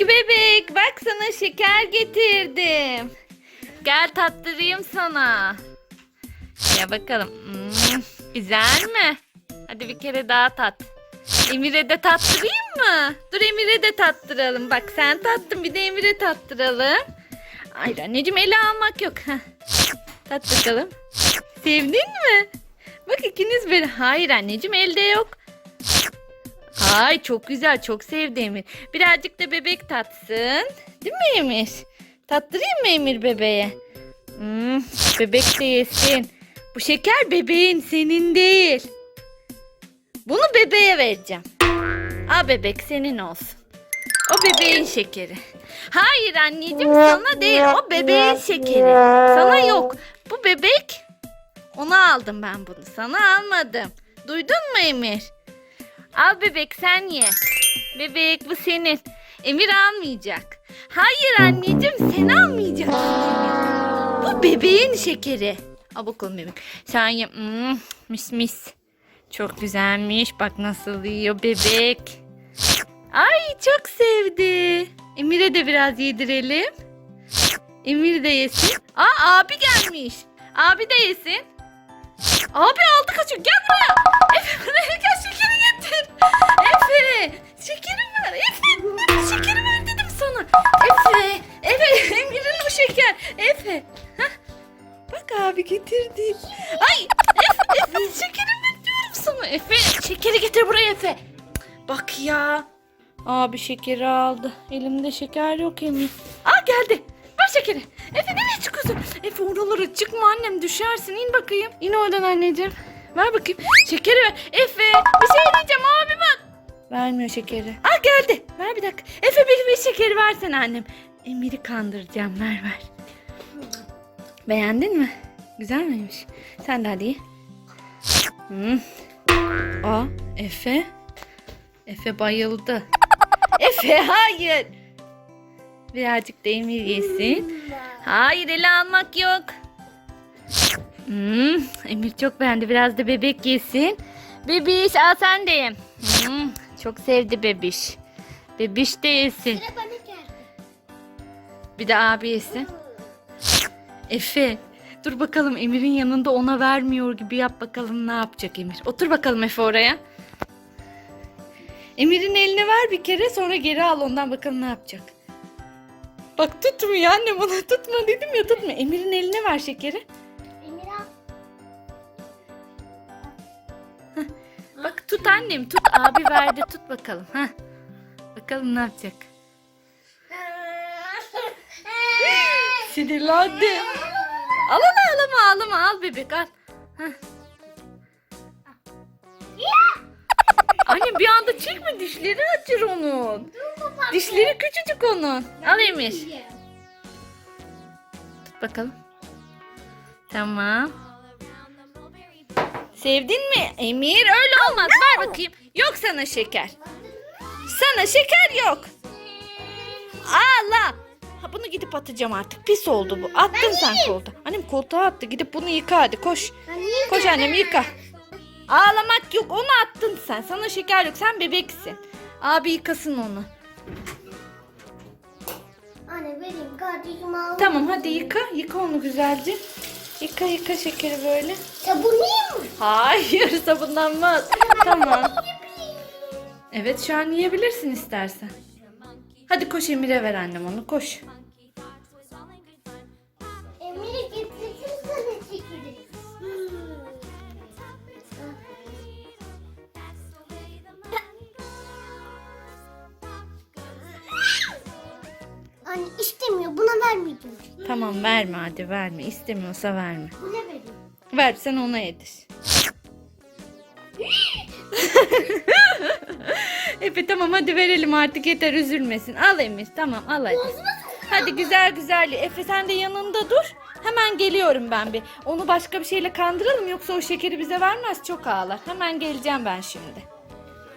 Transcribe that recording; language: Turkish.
Bebek bak sana şeker getirdim. Gel tattırayım sana. Ya bakalım. Hmm, güzel mi? Hadi bir kere daha tat. Emir'e de tattırayım mı? Dur Emir'e de tattıralım. Bak sen tattın bir de Emir'e tattıralım. Hayır anneciğim ele almak yok. Tat bakalım. Sevdin mi? Bak ikiniz bir. Hayır anneciğim elde yok. Ay çok güzel çok sevdi. Birazcık da bebek tatsın. Değil mi Emir? Tattırayım mı Emir bebeğe? Hmm, bebek de yesin. Bu şeker bebeğin senin değil. Bunu bebeğe vereceğim. Al bebek senin olsun. O bebeğin şekeri. Hayır anneciğim sana değil o bebeğin şekeri. Sana yok. Bu bebek ona aldım ben bunu. Sana almadım. Duydun mu Emir? Al bebek sen ye. Bebek bu senin. Emir almayacak. Hayır anneciğim sen almayacaksın. Bu bebeğin şekeri. Al bakalım bebek. Sen ye. Hmm, mis mis. Çok güzelmiş. Bak nasıl yiyor bebek. Ay çok sevdi. Emir'e de biraz yedirelim. Emir de yesin. Aa abi gelmiş. Abi de yesin. Abi aldı kaçıyor. Gel buraya. Efe buraya şekeri getir. Efe şekerim var. Efe, şekeri ver dedim sana. Efe. Efe Emir'in o şeker. Efe. Hah. Bak abi getirdi. Ay Efe, Efe şekerim ver diyorum sana. Efe şekeri getir buraya Efe. Bak ya. Abi şekeri aldı. Elimde şeker yok Emir. Aa geldi. Ver şekeri. Efe nereye çıkıyorsun? Efe oralara çıkma annem düşersin. İn bakayım. İn oradan anneciğim. Ver bakayım. Şekeri ver. Efe bir şey. Vermiyor şekeri. Aa geldi. Ver bir dakika. Efe bir, bir şekeri versene annem. Emir'i kandıracağım. Ver ver. Beğendin mi? Güzel miymiş? Sen de hadi ye. Hmm. Aa Efe. Efe bayıldı. Efe hayır. Birazcık da Emir yesin. Hayır ele almak yok. Hmm, Emir çok beğendi. Biraz da bebek yesin. Bebiş al sen de. Hmm, çok sevdi bebiş. Bebiş de yesin. Sıra bana geldi. Bir de abi yesin. Efe dur bakalım Emir'in yanında ona vermiyor gibi yap bakalım ne yapacak Emir. Otur bakalım Efe oraya. Emir'in eline ver bir kere sonra geri al ondan bakalım ne yapacak. Bak tutmuyor annem ona tutma dedim ya tutma. Emir'in eline ver şekeri. Annem tut abi verdi tut bakalım. Heh. Bakalım ne yapacak. Sinirlendi. Al al ağlama ağlama al bebek al. Heh. Annem bir anda çekme dişleri açır onun. Dişleri küçücük onun. Al Emir. Tut bakalım. Tamam. Sevdin mi? Emir öyle olmaz. Ver bakayım. Yok sana şeker. Sana şeker yok. Allah. Ha, bunu gidip atacağım artık. Pis oldu bu. Attın sen koltuğa. Annem koltuğa attı. Gidip bunu yıka hadi koş. Koş annem yıka. Ağlamak yok. Onu attın sen. Sana şeker yok. Sen bebeksin. Abi yıkasın onu. Anne vereyim kardeşim al. Tamam hadi yıka. Yıka onu güzelce. Yıka yıka şekeri böyle. Sabunlayayım mı? Hayır sabunlanmaz. tamam. Evet şu an yiyebilirsin istersen. Hadi koş Emir'e ver annem onu koş. Anne istemiyor buna vermeyeceğim. Tamam verme hadi verme. İstemiyorsa verme. Buna vereyim. Ver sen ona yedir. Efe tamam hadi verelim artık yeter üzülmesin. Al Emir tamam al hadi. Hadi güzel güzel. Efe sen de yanında dur. Hemen geliyorum ben bir. Onu başka bir şeyle kandıralım yoksa o şekeri bize vermez çok ağlar. Hemen geleceğim ben şimdi.